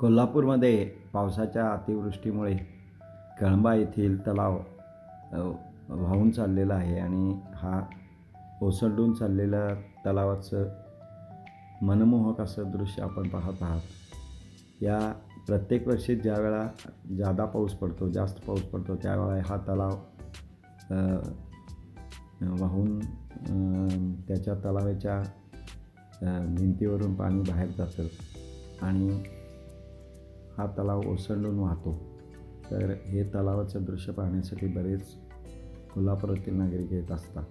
कोल्हापूरमध्ये पावसाच्या अतिवृष्टीमुळे कळंबा येथील तलाव वाहून चाललेला आहे आणि हा ओसंडून चाललेल्या तलावाचं मनमोहक असं दृश्य आपण पाहत आहात. या प्रत्येक वर्षी ज्या वेळा जादा पाऊस पडतो जास्त पाऊस पडतो त्यावेळा हा तलाव वाहून त्याच्या तलावाच्या भिंतीवरून पाणी बाहेर जातं. आणि हा तलाव ओसंडून वाहतो. तर हे तलावाचं दृश्य पाहण्यासाठी बरेच कोल्हापुरातील नागरिक येत असतात.